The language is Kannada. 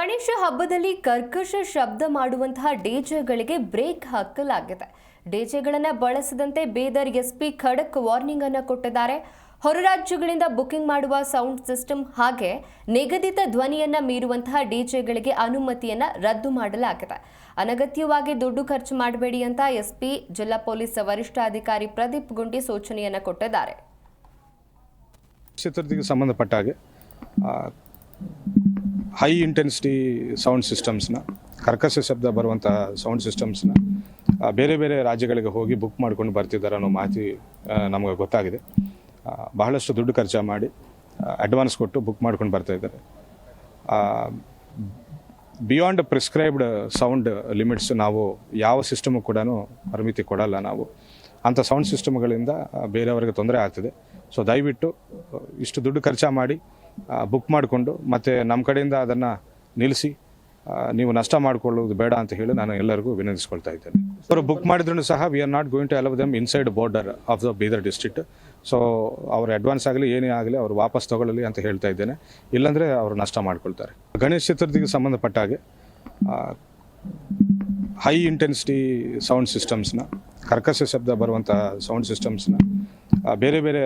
ಗಣೇಶ ಹಬ್ಬದಲ್ಲಿ ಕರ್ಕಶ ಶಬ್ದ ಮಾಡುವಂತಹ ಡೇಜೆಗಳಿಗೆ ಬ್ರೇಕ್ ಹಾಕಲಾಗಿದೆ. ಡಿಜೆಗಳನ್ನು ಬಳಸದಂತೆ ಬೇದರ್ ಎಸ್ಪಿ ಖಡಕ್ ವಾರ್ನಿಂಗ್ ಅನ್ನು ಕೊಟ್ಟಿದ್ದಾರೆ. ಹೊರ ರಾಜ್ಯಗಳಿಂದ ಬುಕಿಂಗ್ ಮಾಡುವ ಸೌಂಡ್ ಸಿಸ್ಟಮ್ ಹಾಗೆ ನಿಗದಿತ ಧ್ವನಿಯನ್ನ ಮೀರುವಂತಹ ಡಿಜೆಗಳಿಗೆ ಅನುಮತಿಯನ್ನ ರದ್ದು ಮಾಡಲಾಗಿದೆ. ಅನಗತ್ಯವಾಗಿ ದುಡ್ಡು ಖರ್ಚು ಮಾಡಬೇಡಿ ಅಂತ ಎಸ್ಪಿ, ಜಿಲ್ಲಾ ಪೊಲೀಸ್ ವರಿಷ್ಠಾಧಿಕಾರಿ ಪ್ರದೀಪ್ ಗುಂಡಿ ಸೂಚನೆಯನ್ನ ಕೊಟ್ಟಿದ್ದಾರೆ. ಸಂಬಂಧಪಟ್ಟ ಹಾಗೆ ಹೈ ಇಂಟೆನ್ಸಿಟಿ ಸೌಂಡ್ ಸಿಸ್ಟಮ್ಸ್ನ ಕರ್ಕಶ ಶಬ್ದ ಬರುವಂಥ ಸೌಂಡ್ ಸಿಸ್ಟಮ್ಸ್ನ ಬೇರೆ ಬೇರೆ ರಾಜ್ಯಗಳಿಗೆ ಹೋಗಿ ಬುಕ್ ಮಾಡ್ಕೊಂಡು ಬರ್ತಿದ್ದಾರೆ ಅನ್ನೋ ಮಾಹಿತಿ ನಮಗೆ ಗೊತ್ತಾಗಿದೆ. ಬಹಳಷ್ಟು ದುಡ್ಡು ಖರ್ಚು ಮಾಡಿ ಅಡ್ವಾನ್ಸ್ ಕೊಟ್ಟು ಬುಕ್ ಮಾಡ್ಕೊಂಡು ಬರ್ತಾ ಇದ್ದಾರೆ. ಬಿಯಾಂಡ್ ಪ್ರಿಸ್ಕ್ರೈಬ್ಡ್ ಸೌಂಡ್ ಲಿಮಿಟ್ಸ್ ನಾವು ಯಾವ ಸಿಸ್ಟಮು ಕೂಡ ಪರಿಮಿತಿ ಕೊಡಲ್ಲ ನಾವು. ಅಂಥ ಸೌಂಡ್ ಸಿಸ್ಟಮ್ಗಳಿಂದ ಬೇರೆಯವರಿಗೆ ತೊಂದರೆ ಆಗ್ತಿದೆ. ಸೊ ದಯವಿಟ್ಟು ಇಷ್ಟು ದುಡ್ಡು ಖರ್ಚು ಮಾಡಿ ಬುಕ್ ಮಾಡಿಕೊಂಡು ಮತ್ತು ನಮ್ಮ ಕಡೆಯಿಂದ ಅದನ್ನು ನಿಲ್ಲಿಸಿ ನೀವು ನಷ್ಟ ಮಾಡಿಕೊಳ್ಳುವುದು ಬೇಡ ಅಂತ ಹೇಳಿ ನಾನು ಎಲ್ಲರಿಗೂ ವಿನಂತಿಸ್ಕೊಳ್ತಾ ಇದ್ದೇನೆ. ಅವರು ಬುಕ್ ಮಾಡಿದ್ರು ಸಹ we are not going to allow them inside border of the Bidar district so ಅವ್ರ ಅಡ್ವಾನ್ಸ್ ಆಗಲಿ, ಏನೇ ಆಗಲಿ, ಅವರು ವಾಪಸ್ ತಗೊಳ್ಳಲಿ ಅಂತ ಹೇಳ್ತಾ ಇದ್ದೇನೆ. ಇಲ್ಲಾಂದರೆ ಅವರು ನಷ್ಟ ಮಾಡ್ಕೊಳ್ತಾರೆ. ಗಣೇಶ ಚತುರ್ಥಿಗೆ ಸಂಬಂಧಪಟ್ಟ ಹಾಗೆ ಹೈ ಇಂಟೆನ್ಸಿಟಿ ಸೌಂಡ್ ಸಿಸ್ಟಮ್ಸ್ನ ಕರ್ಕಸ ಶಬ್ದ ಬರುವಂಥ ಸೌಂಡ್ ಸಿಸ್ಟಮ್ಸ್ನ ಬೇರೆ ಬೇರೆ